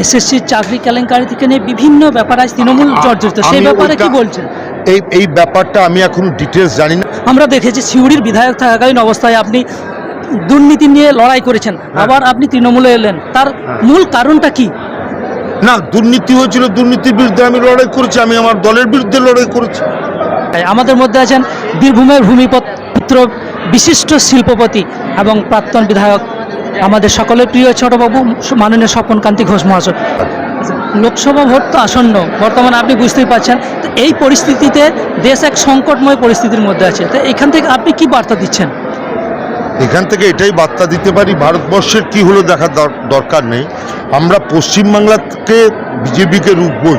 SSC চাকরি কেলেঙ্কারি থেকে নিয়ে বিভিন্ন ব্যাপার আজ তৃণমূল জর্জরিত। সেই ব্যাপারে কি বলছেন? এই এই ব্যাপারটা আমি এখন ডিটেলস জানি না। আমরা দেখেছি সিউড়ির বিধায়ক থাকাকালীন অবস্থায় আপনি দুর্নীতি নিয়ে লড়াই করেছেন। আবার আপনি তৃণমূলে এলেন। তার মূল কারণটা কি? না দুর্নীতি হয়েছিল দুর্নীতির বিরুদ্ধে আমি লড়াই করেছি আমি আমার দলের বিরুদ্ধে লড়াই করেছি। আমাদের মধ্যে আছেন বীরভূমের ভূমিপুত্র বিশিষ্ট শিল্পপতি এবং প্রাক্তন বিধায়ক আমাদের সকলের প্রিয় ছোটবাবু মাননীয় স্বপন কান্তি ঘোষ মহাশয়। লোকসভা ভোট তো আসন্ন বর্তমানে আপনি বুঝতেই পারছেন। তো এই পরিস্থিতিতে দেশ এক সংকটময় পরিস্থিতির মধ্যে আছে। তো এখান থেকে আপনি কি বার্তা দিচ্ছেন? এখান থেকে এটাই বার্তা দিতে পারি ভারতবর্ষের কি হলো দেখার দর- দরকার নেই। আমরা পশ্চিমবাংলাকে বিজেপিকে রুখবই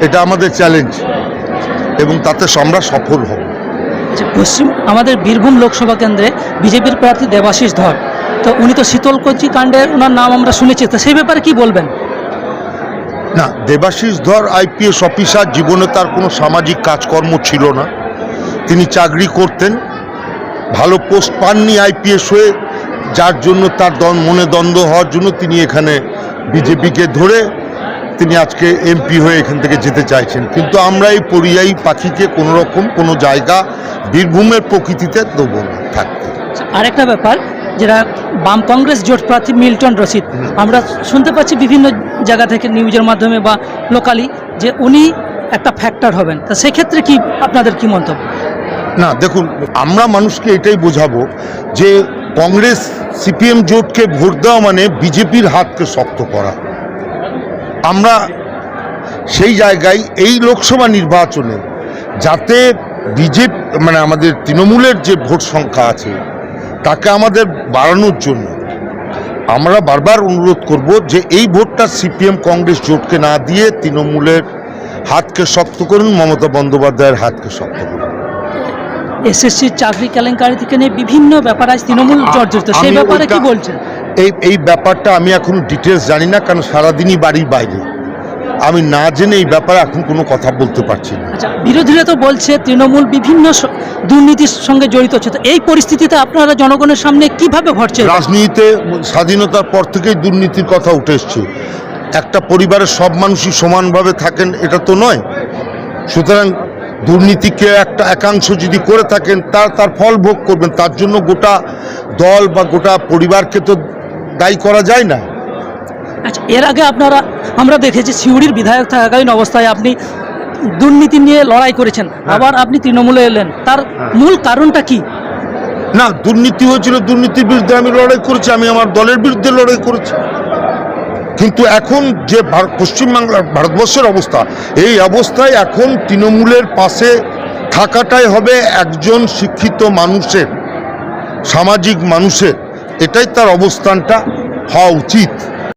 এটা আমাদের চ্যালেঞ্জ এবং তাতে আমরা সফল হব। পশ্চিম আমাদের বীরভূম লোকসভা কেন্দ্রে বিজেপির প্রার্থী দেবাশিস ধর। তো উনি তো শীতলকুচি কাণ্ডের ওনার নাম আমরা শুনেছি। তো সেই ব্যাপারে কি বলবেন? না দেবাশিস ধর আইপিএস অফিসার জীবনে তার কোনো সামাজিক কাজকর্ম ছিল না। তিনি চাকরি করতেন ভালো পোস্ট পাননি আইপিএস হয়ে যার জন্য তার মনে দ্বন্দ্ব হওয়ার জন্য তিনি এখানে বিজেপিকে ধরে তিনি আজকে এমপি হয়ে এখান থেকে যেতে চাইছেন। কিন্তু আমরা এই পরিযায়ী পাখিকে কোনো রকম কোনো জায়গা বীরভূমের প্রকৃতিতে দেবো না থাকতে। আরেকটা ব্যাপার যেটা বাম কংগ্রেস জোট প্রার্থী মিল্টন রশিদ, আমরা শুনতে পাচ্ছি বিভিন্ন জায়গা থেকে নিউজের মাধ্যমে বা লোকালি যে উনি একটা ফ্যাক্টর হবেন। তা সেক্ষেত্রে কি আপনাদের কি মন্তব্য? না, দেখুন, আমরা মানুষকে এটাই বোঝাবো যে কংগ্রেস সিপিএম জোটকে ভোট দেওয়া মানে বিজেপির হাতকে শক্ত করা। আমরা সেই জায়গায় এই লোকসভা নির্বাচনে যাতে বিজেপি মানে আমাদের তৃণমূলের যে ভোট সংখ্যা আছে তাকে আমাদের বাড়ানোর জন্য আমরা বারবার অনুরোধ করব যে এই ভোটটা সিপিএম কংগ্রেস জোটকে না দিয়ে তৃণমূলের হাতকে শক্ত করুন মমতা বন্দ্যোপাধ্যায়ের হাতকে শক্ত করুন। এসএসসি চাকরি কেলেঙ্কারি থেকে নিয়ে বিভিন্ন ব্যাপার আজ তৃণমূল জর্জরিত। সেই ব্যাপারে কি বলছেন? এই এই ব্যাপারটা আমি এখন ডিটেলস জানি না কারণ সারাদিনই বাড়ির বাইরে। আমি না জেনে এই ব্যাপারে এখন কোনো কথা বলতে পারছি না। আচ্ছা বিরোধীরা তো বলছে তৃণমূল বিভিন্ন দুর্নীতির সঙ্গে জড়িত হচ্ছে। তো এই পরিস্থিতিতে আপনারা জনগণের সামনে কীভাবে ঘটছে রাজনীতিতে স্বাধীনতার পর থেকেই দুর্নীতির কথা উঠে এসছে। একটা পরিবারের সব মানুষই সমানভাবে থাকেন এটা তো নয়। সুতরাং দুর্নীতিকে একটা একাংশ যদি করে থাকেন তার তার ফল ভোগ করবেন। তার জন্য গোটা দল বা গোটা পরিবারকে তো দায়ী করা যায় না। আচ্ছা এর আগে আপনারা আমরা দেখেছি সিউড়ির বিধায়ক থাকাকালীন অবস্থায় আপনি দুর্নীতি নিয়ে লড়াই করেছেন আবার আপনি তৃণমূলে এলেন। তার মূল কারণটা কি? না দুর্নীতি হয়েছিল দুর্নীতির বিরুদ্ধে আমি লড়াই করেছি আমি আমার দলের বিরুদ্ধে লড়াই করেছি। কিন্তু এখন যে পশ্চিমবাংলার ভারতবর্ষের অবস্থা এই অবস্থায় এখন তৃণমূলের পাশে থাকাটাই হবে একজন শিক্ষিত মানুষের সামাজিক মানুষের। এটাই তার অবস্থানটা হওয়া উচিত।